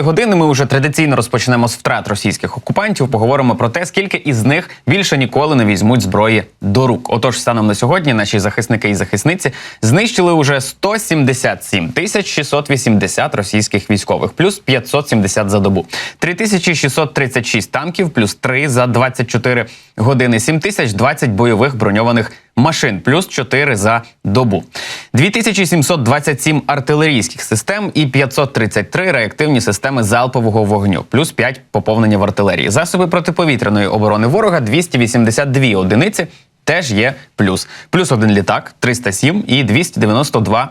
Години ми вже традиційно розпочнемо з втрат російських окупантів. Поговоримо про те, скільки із них більше ніколи не візьмуть зброї до рук. Отож, станом на сьогодні наші захисники і захисниці знищили уже 177 тисяч 680 російських військових, плюс 570 за добу, 3636 танків, плюс 3 за 24 години, 7020 бойових броньованих машин, плюс 4 за добу, 2727 артилерійських систем і 533 реактивні системи залпового вогню, плюс 5 поповнення в артилерії. Засоби протиповітряної оборони ворога 282 одиниці. Теж є плюс. Плюс один літак, 307 і 292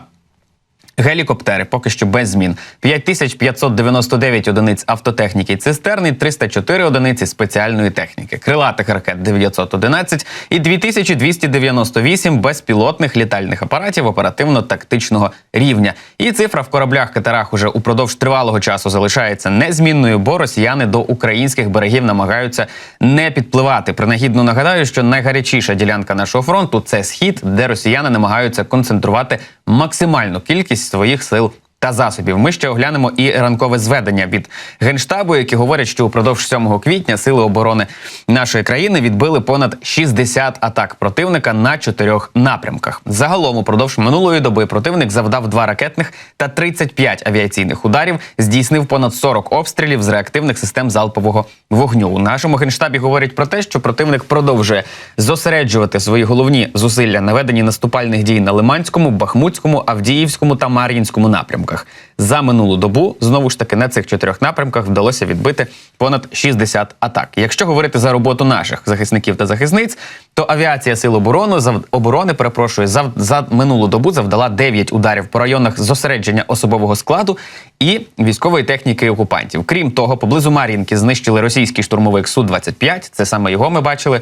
Гелікоптери поки що без змін. 5599 одиниць автотехніки і цистерни, 304 одиниці спеціальної техніки, крилатих ракет 911 і 2298 безпілотних літальних апаратів оперативно-тактичного рівня. І цифра в кораблях катерах уже упродовж тривалого часу залишається незмінною, бо росіяни до українських берегів намагаються не підпливати. Принагідно нагадаю, що найгарячіша ділянка нашого фронту це схід, де росіяни намагаються концентрувати максимальну кількість своїх сил. Та засобів ми ще оглянемо і ранкове зведення від генштабу, які говорять, що упродовж 7 квітня сили оборони нашої країни відбили понад 60 атак противника на чотирьох напрямках. Загалом упродовж минулої доби противник завдав два ракетних та 35 авіаційних ударів, здійснив понад 40 обстрілів з реактивних систем залпового вогню. У нашому генштабі говорять про те, що противник продовжує зосереджувати свої головні зусилля на веденні наступальних дій на Лиманському, Бахмутському, Авдіївському та Мар'їнському напрямках. За минулу добу знову ж таки на цих чотирьох напрямках вдалося відбити понад 60 атак. Якщо говорити за роботу наших захисників та захисниць, то авіація сил оборони зав... оборони перепрошую за, за минулу добу завдала 9 ударів по районах зосередження особового складу і військової техніки окупантів. Крім того, поблизу Мар'їнки знищили російський штурмовик су 25 Це саме його ми бачили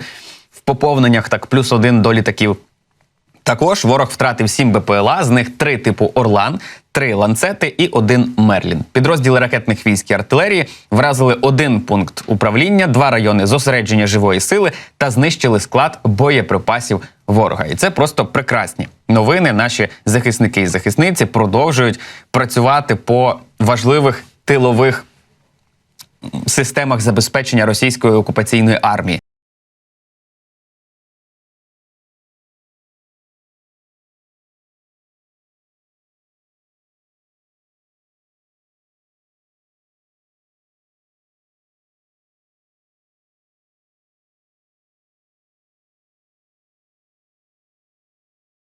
в поповненнях. Так, плюс один до літаків. Також ворог втратив 7 БПЛА, з них 3 типу Орлан, 3 ланцети і 1 Мерлін. Підрозділи ракетних військ і артилерії вразили один пункт управління, два райони зосередження живої сили та знищили склад боєприпасів ворога. І це просто прекрасні новини. Наші захисники і захисниці продовжують працювати по важливих тилових системах забезпечення російської окупаційної армії.